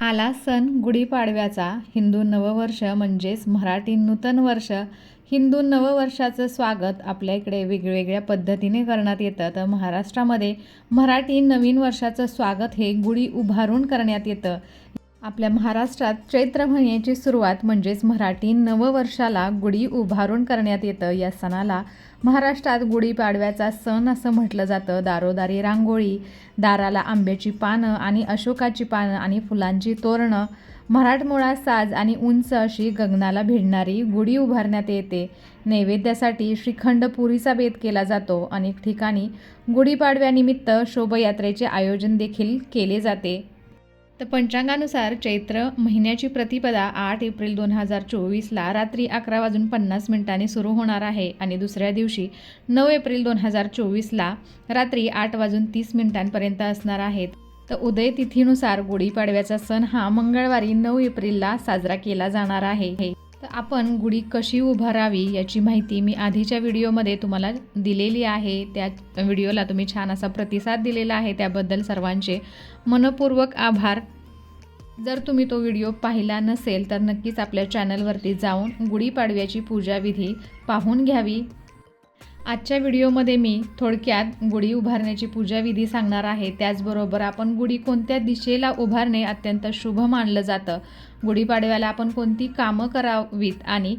आला सण गुढीपाडव्याचा हिंदू नववर्ष म्हणजेच मराठी नूतन वर्ष. हिंदू नववर्षाचं स्वागत आपल्या इकडे वेगवेगळ्या पद्धतीने करण्यात येतं. तर महाराष्ट्रामध्ये मराठी नवीन वर्षाचं स्वागत हे गुढी उभारून करण्यात येतं. आपल्या महाराष्ट्रात चैत्र महिन्याची सुरुवात म्हणजेच मराठी नववर्षाला गुढी उभारून करण्यात येतं. या सणाला महाराष्ट्रात गुढीपाडव्याचा सण असं म्हटलं जातं. दारोदारी रांगोळी दाराला आंब्याची पानं आणि अशोकाची पानं आणि फुलांची तोरणं मराठमोळा साज आणि उंच अशी गगनाला भिडणारी गुढी उभारण्यात येते. नैवेद्यासाठी श्रीखंड पुरीचा बेत केला जातो. अनेक ठिकाणी गुढीपाडव्यानिमित्त शोभायात्रेचे आयोजन देखील केले जाते. तर पंचांगानुसार चैत्र महिन्याची प्रतिपदा आठ एप्रिल दोन हजार चोवीसला रात्री अकरा वाजून पन्नास मिनिटांनी सुरू होणार आहे आणि दुसऱ्या दिवशी नऊ एप्रिल दोन हजार चोवीसला रात्री आठ वाजून तीस मिनिटांपर्यंत असणार आहेत. तर उदय तिथीनुसार गुढीपाडव्याचा सण हा मंगळवारी नऊ एप्रिलला साजरा केला जाणार आहे. तर आपण गुढी कशी उभारावी याची माहिती मी आधीच्या व्हिडिओमध्ये तुम्हाला दिलेली आहे. त्या व्हिडिओला तुम्ही छान असा प्रतिसाद दिलेला आहे. त्याबद्दल सर्वांचे मनपूर्वक आभार. जर तुम्ही तो व्हिडिओ पाहिला नसेल तर नक्कीच आपल्या चॅनलवरती जाऊन गुढीपाडव्याची पूजाविधी पाहून घ्यावी. आजच्या व्हिडिओमध्ये मी थोडक्यात गुढी उभारण्याची पूजाविधी सांगणार आहे. त्याचबरोबर आपण गुढी कोणत्या दिशेला उभारणे अत्यंत शुभ मानलं जातं. गुढीपाडव्याला आपण कोणती कामं करावीत आणि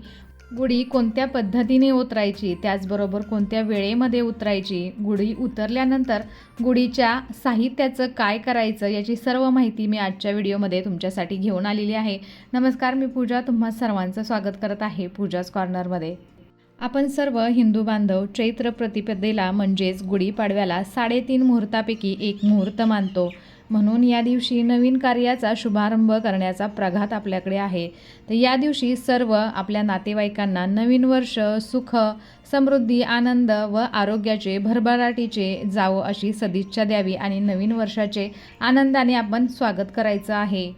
गुढी कोणत्या पद्धतीने उतरायची त्याचबरोबर कोणत्या वेळेमध्ये उतरायची गुढी उतरल्यानंतर गुढीच्या साहित्याचं काय करायचं याची सर्व माहिती मी आजच्या व्हिडिओमध्ये तुमच्यासाठी घेऊन आलेली आहे. नमस्कार मी पूजा. तुम्हा सर्वांचं स्वागत करत आहे पूजाच कॉर्नरमध्ये. आपण सर्व हिंदू बांधव चैत्र प्रतिपदेला म्हणजेच गुढीपाडव्याला साडेतीन मुहूर्तापैकी एक मुहूर्त मानतो. म्हणून या दिवशी नवीन कार्याचा शुभारंभ करण्याचा प्रघात आपल्याकडे आहे. तर या दिवशी सर्व आपल्या नातेवाईकांना नवीन वर्ष सुख समृद्धी आनंद व आरोग्याचे भरभराटीचे जावं अशी सदिच्छा द्यावी आणि नवीन वर्षाचे आनंदाने आपण स्वागत करायचं आहे.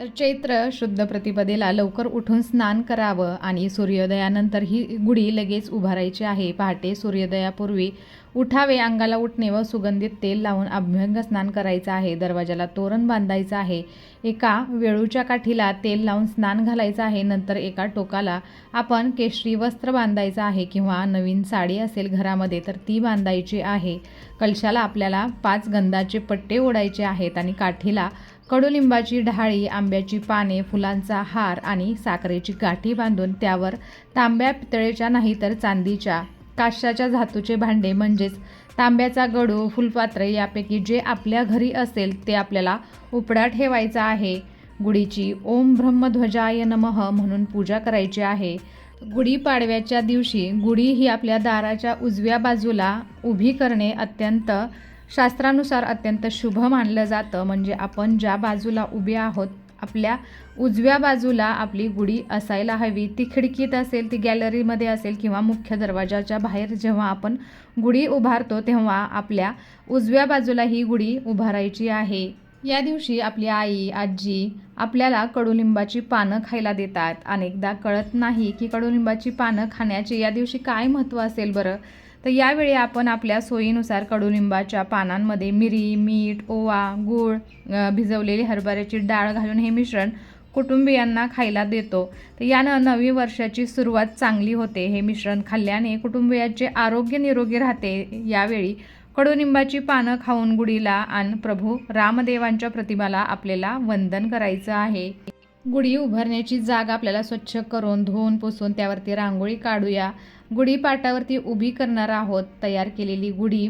तर चैत्र शुद्ध प्रतिपदेला लवकर उठून स्नान करावं आणि सूर्योदयानंतर ही गुढी लगेच उभारायची आहे. पहाटे सूर्योदयापूर्वी उठावे अंगाला उठणे व सुगंधित तेल लावून अभ्यंग स्नान करायचं आहे. दरवाजाला तोरण बांधायचं आहे. एका वेळूच्या काठीला तेल लावून स्नान घालायचं आहे. नंतर एका टोकाला आपण केशरी वस्त्र बांधायचं आहे किंवा नवीन साडी असेल घरामध्ये तर ती बांधायची आहे. कलशाला आपल्याला पाच गंधाचे पट्टे ओढायचे आहेत आणि काठीला कडुलिंबाची ढाळी आंब्याची पाने फुलांचा हार आणि साखरेची गाठी बांधून त्यावर तांब्या पितळेच्या नाही तर चांदीच्या काशाच्या धातूचे भांडे म्हणजेच तांब्याचा गडू फुलपात्र यापैकी जे आपल्या घरी असेल ते आपल्याला उपडा ठेवायचा आहे. गुढीची ओम ब्रह्मध्वजाय नमः म्हणून पूजा करायची आहे. गुढीपाडव्याच्या दिवशी गुढी ही आपल्या दाराच्या उजव्या बाजूला उभी करणे अत्यंत शास्त्रानुसार अत्यंत शुभ मानलं जातं. म्हणजे आपण ज्या बाजूला उभे आहोत आपल्या उजव्या बाजूला आपली गुढी असायला हवी. ती खिडकीत असेल ती गॅलरीमध्ये असेल किंवा मुख्य दरवाजाच्या बाहेर जेव्हा आपण गुढी उभारतो तेव्हा आपल्या उजव्या बाजूला ही गुढी उभारायची आहे. या दिवशी आपली आई आजी आपल्याला कडुलिंबाची पानं खायला देतात. अनेकदा कळत नाही की कडुलिंबाची पानं खाण्याचे या दिवशी काय महत्त्व असेल बरं? तर यावेळी आपण आपल्या सोयीनुसार कडुलिंबाच्या पानांमध्ये मिरी मीठ ओवा गूळ भिजवलेली हरभऱ्याची डाळ घालून हे मिश्रण कुटुंबियांना खायला देतो. तर यानं नवी वर्षाची सुरुवात चांगली होते. हे मिश्रण खाल्ल्याने कुटुंबियाचे आरोग्य निरोगी राहते. यावेळी कडुनिंबाची पानं खाऊन गुढीला आणि प्रभू रामदेवांच्या प्रतिमाला आपल्याला वंदन करायचं आहे. गुढी उभारण्याची जागा आपल्याला स्वच्छ करून धुवून पुसून त्यावरती रांगोळी काढूया. गुढीपाटावरती उभी करणार आहोत तयार केलेली गुढी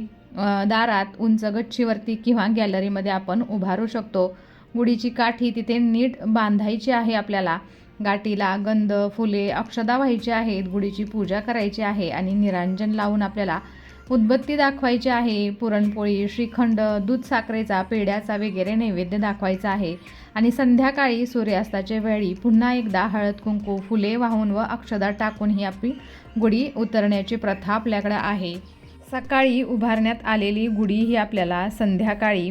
दारात उंच गच्चीवरती किंवा गॅलरीमध्ये आपण उभारू शकतो. गुढीची काठी तिथे नीट बांधायची आहे आपल्याला. गाठीला गंध फुले अक्षदा व्हायची आहेत. गुढीची पूजा करायची आहे आणि निरांजन लावून आपल्याला उदबत्ती दाखवायची आहे पुरणपोळी श्रीखंड दूध साखरेचा पेढ्याचा वगैरे नैवेद्य दाखवायचा आहे. आणि संध्याकाळी सूर्यास्ताच्या वेळी पुन्हा एकदा हळद कुंकू फुले वाहून व अक्षदा टाकून ही आपली गुढी उतरण्याची प्रथा आपल्याकडे आहे. सकाळी उभारण्यात आलेली गुढी ही आपल्याला संध्याकाळी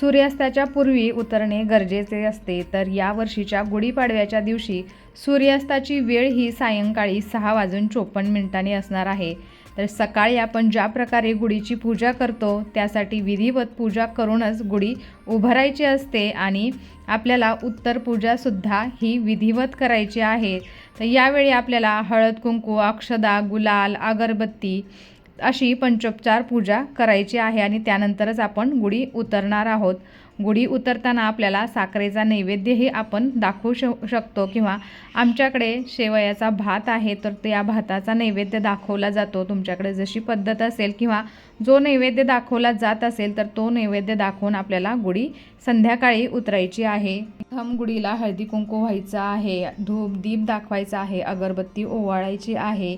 सूर्यास्ताच्या पूर्वी उतरणे गरजेचे असते. तर या वर्षीच्या गुढीपाडव्याच्या दिवशी सूर्यास्ताची वेळ ही सायंकाळी सहा वाजून चोपन्न मिनिटांनी असणार आहे. तर सकाळी आपण ज्या प्रकारे गुढीची पूजा करतो त्यासाठी विधिवत पूजा करूनच गुढी उभारायची असते आणि आपल्याला उत्तर पूजासुद्धा ही विधिवत करायची आहे. तर यावेळी आपल्याला हळद कुंकू अक्षदा गुलाल अगरबत्ती अशी पंचोपचार पूजा करायची आहे आणि त्यानंतरच आपण गुढी उतरणार आहोत. गुढी उतरताना आपल्याला साखरेचा नैवेद्यही आपण दाखवू श शकतो किंवा आमच्याकडे शेवयाचा भात आहे तर त्या भाताचा नैवेद्य दाखवला जातो. तुमच्याकडे जशी पद्धत असेल किंवा जो नैवेद्य दाखवला जात असेल तर तो नैवेद्य दाखवून आपल्याला गुढी संध्याकाळी उतरायची आहे. प्रथम गुढीला हळदी कुंकू व्हायचं आहे धूप दीप दाखवायचा आहे अगरबत्ती ओवाळायची आहे.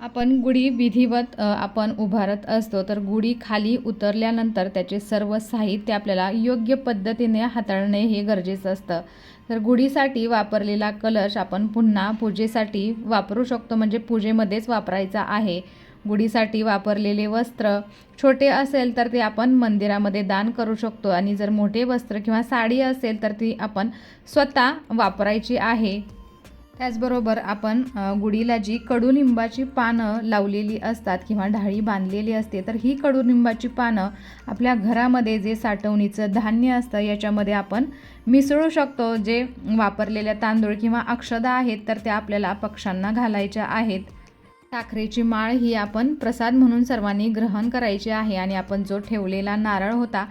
आपण गुढी विधिवत आपण उभारत असतो तर गुढी खाली उतरल्यानंतर त्याचे सर्व साहित्य आपल्याला योग्य पद्धतीने हाताळणे हे गरजेचं असतं. तर गुढीसाठी वापरलेला कलश आपण पुन्हा पूजेसाठी वापरू शकतो म्हणजे पूजेमध्येच वापरायचा आहे. गुढीसाठी वापरलेले वस्त्र छोटे असेल तर ते आपण मंदिरामध्ये दान करू शकतो आणि जर मोठे वस्त्र किंवा साडी असेल तर ती आपण स्वतः वापरायची आहे. त्याचबरोबर आपण गुढीला जी कडुनिंबाची पानं लावलेली असतात किंवा ढाळी बांधलेली असते तर ही कडुनिंबाची पानं आपल्या घरामध्ये जे साठवणीचं धान्य असतं याच्यामध्ये आपण मिसळू शकतो. जे वापरलेल्या तांदूळ किंवा अक्षदा आहेत तर त्या आपल्याला पक्ष्यांना घालायच्या आहेत. साखरेची माळ ही आपण प्रसाद म्हणून सर्वांनी ग्रहण करायची आहे आणि आपण जो ठेवलेला नारळ होता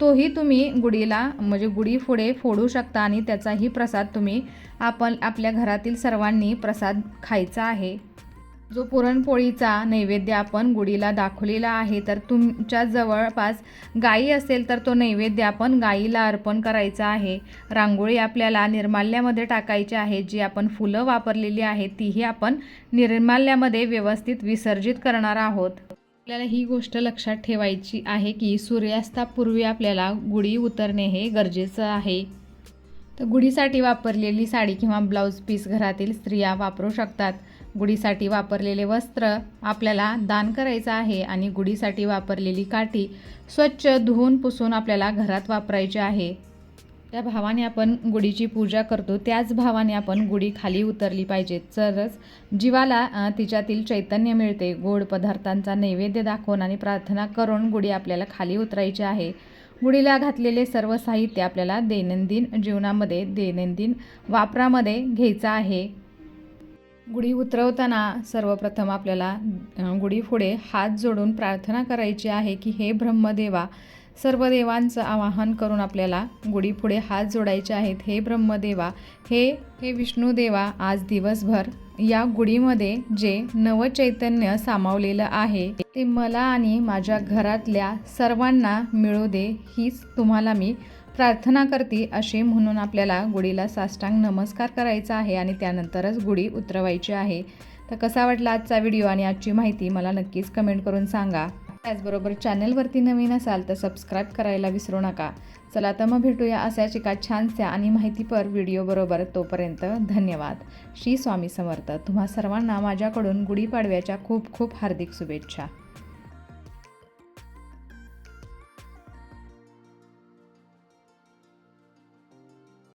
तोही तुम्ही गुढीला म्हणजे गुढी पुढे फोडू शकता आणि त्याचाही प्रसाद तुम्ही आपण आपल्या घरातील सर्वांनी प्रसाद खायचा आहे. जो पुरणपोळीचा नैवेद्य आपण गुढीला दाखवलेला आहे तर तुमच्या जवळपास गाई असेल तर तो नैवेद्य आपण गाईला अर्पण करायचा आहे. रांगोळी आपल्याला निर्माल्यामध्ये टाकायची आहे जी आपण फुलं वापरलेली आहेत तीही आपण निर्माल्यामध्ये व्यवस्थित विसर्जित करणार आहोत. आपल्याला ही गोष्ट लक्षात ठेवायची आहे की सूर्यास्तापूर्वी आपल्याला गुढी उतरणे हे गरजेचं आहे. तर गुढीसाठी वापरलेली साडी किंवा ब्लाऊज पीस घरातील स्त्रिया वापरू शकतात. गुढीसाठी वापरलेले वस्त्र आपल्याला दान करायचं आहे आणि गुढीसाठी वापरलेली काठी स्वच्छ धुवून पुसून आपल्याला घरात वापरायची आहे. त्या भावाने आपण गुढीची पूजा करतो त्याच भावाने आपण गुढी खाली उतरली पाहिजे. तरच जीवाला तिच्यातील चैतन्य मिळते. गोड पदार्थांचा नैवेद्य दाखवून आणि प्रार्थना करून गुढी आपल्याला खाली उतरायची आहे. गुढीला घातलेले सर्व साहित्य आपल्याला दैनंदिन जीवनामध्ये दैनंदिन वापरामध्ये घ्यायचं आहे. गुढी उतरवताना सर्वप्रथम आपल्याला गुढीपुढे हात जोडून प्रार्थना करायची आहे की हे ब्रह्मदेवा सर्व देवांचं आवाहन करून आपल्याला गुढीपुढे हात जोडायचे आहेत. हे ब्रह्मदेवा हे हे विष्णुदेवा आज दिवसभर या गुढीमध्ये जे नवचैतन्य सामावलेलं आहे ते मला आणि माझ्या घरातल्या सर्वांना मिळू दे हीच तुम्हाला मी प्रार्थना करते असे म्हणून आपल्याला गुढीला साष्टांग नमस्कार करायचा आहे आणि त्यानंतरच गुढी उतरवायची आहे. तर कसा वाटला आजचा व्हिडिओ आणि आजची माहिती मला नक्कीच कमेंट करून सांगा. त्याचबरोबर चॅनलवरती नवीन असाल तर सबस्क्राईब करायला विसरू नका. चला तर मग भेटूया अशाच एका छानशा आणि माहितीपर व्हिडिओबरोबर तोपर्यंत धन्यवाद. श्री स्वामी समर्थ. तुम्हा सर्वांना माझ्याकडून गुढीपाडव्याच्या खूप खूप हार्दिक शुभेच्छा.